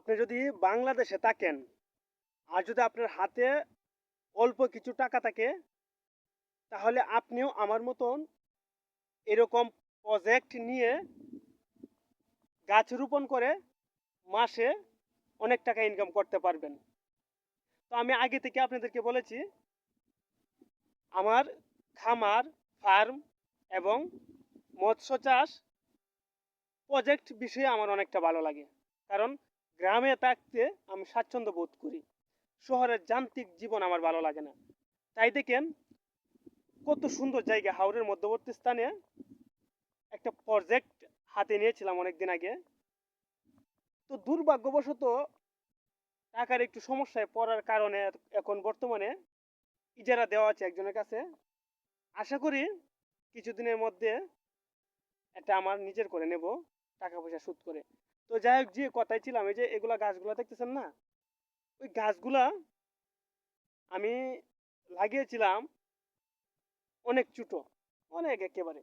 আপনি যদি বাংলাদেশে থাকেন, আর যদি আপনার হাতে অল্প কিছু টাকা থাকে, তাহলে আপনিও আমার মতন এরকম প্রজেক্ট নিয়ে গাছ রোপণ করে মাসে অনেক টাকা ইনকাম করতে পারবেন। তো আমি আগে থেকে আপনাদেরকে বলেছি, আমার খামার ফার্ম এবং মৎস্য চাষ প্রজেক্ট বিষয়ে আমার অনেকটা ভালো লাগে। কারণ গ্রামে থাকতে আমি স্বাচ্ছন্দ্য বোধ করি। শহরের যান্ত্রিক জীবন আমার ভালো লাগে না। তাই দেখেন, কত সুন্দর জায়গা হাওড়ের মধ্যবর্তী স্থানে একটা প্রজেক্ট হাতে নিয়েছিলাম অনেকদিন আগে। তো দুর্ভাগ্যবশত টাকার একটু সমস্যায় পড়ার কারণে এখন বর্তমানে ইজারা দেওয়া আছে একজনের কাছে। আশা করি কিছুদিনের মধ্যে এটা আমার নিজের করে নেব, টাকা পয়সা সুদ করে। তো যাই হোক যে কথাই ছিলাম, এই যে এগুলা গাছগুলা দেখতেছেন না? ওই গাছগুলা আমি লাগিয়েছিলাম অনেক ছোট, অনেক একেবারে।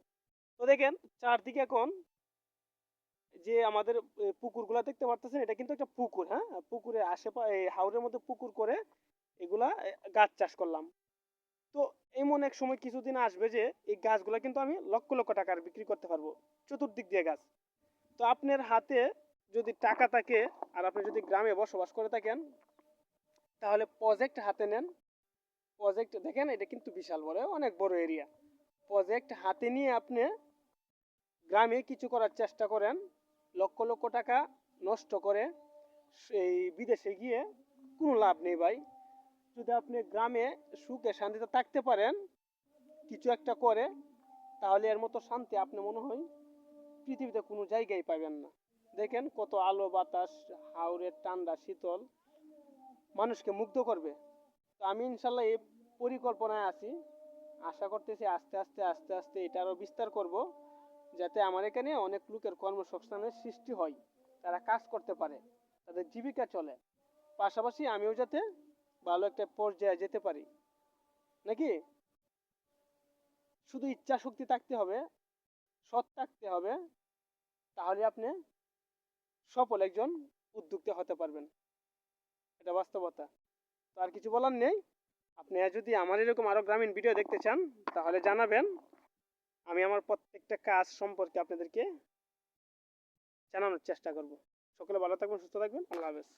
তো দেখেন, চারদিকে এখন যে আমাদের পুকুরগুলা দেখতে পারতেছেন, এটা কিন্তু একটা পুকুর হ্যাঁ? পুকুরের আশেপাশে হাওরের মধ্যে পুকুর করে এগুলা গাছ চাষ করলাম। তো এমন এক সময় কিছুদিন আসবে যে এই গাছগুলা কিন্তু আমি লক্ষ লক্ষ টাকার বিক্রি করতে পারব, চতুর্দিক দিয়ে গাছ। তো আপনার হাতে যদি টাকা থাকে আর আপনি যদি গ্রামে বসবাস করে থাকেন, তাহলে প্রজেক্ট হাতে নেন। প্রজেক্ট দেখেন, এটা কিন্তু বিশাল বড়, অনেক বড় এরিয়া প্রজেক্ট হাতে নিয়ে আপনি গ্রামে কিছু করার চেষ্টা করেন, লক্ষ লক্ষ টাকা নষ্ট করে সেই বিদেশে গিয়ে কোনো লাভ নেই ভাই। যদি আপনি গ্রামে সুখে শান্তিতে থাকতে পারেন, কিছু একটা করে, তাহলে এর মতো শান্তি আপনি মনে হয় পৃথিবীতে কোনো জায়গায় পাবেন না। দেখেন কত আলো, বাতাস, হাওরের ঠান্ডা, শীতল। মানুষকে মুগ্ধ করবে। তো আমি ইনশাল্লাহ এই পরিকল্পনায় আছি। আশা করতেছি আস্তে আস্তে আস্তে আস্তে এটা আরও বিস্তার করব, যাতে আমার এখানে অনেক লোকের কর্মসংস্থানের সৃষ্টি হয়। তারা কাজ করতে পারে, তাদের জীবিকা চলে। পাশাপাশি আমিও যাতে ভালো একটা পর্যায়ে যেতে পারি। নাকি? শুধু ইচ্ছা শক্তি থাকতে হবে, সৎ থাকতে হবে। তাহলে আপনি সফল একজন উদ্যোক্তা হতে পারবেন। এটা বাস্তবতা। তো আর কিছু বলার নেই। আপনি যদি আমার এরকম আরও গ্রামীণ ভিডিও দেখতে চান, তাহলে জানাবেন। আমি আমার প্রত্যেকটা কাজ সম্পর্কে আপনাদেরকে জানানোর চেষ্টা করব। সকলে ভালো থাকবেন, সুস্থ থাকবেন। আল্লাহ হাফেজ।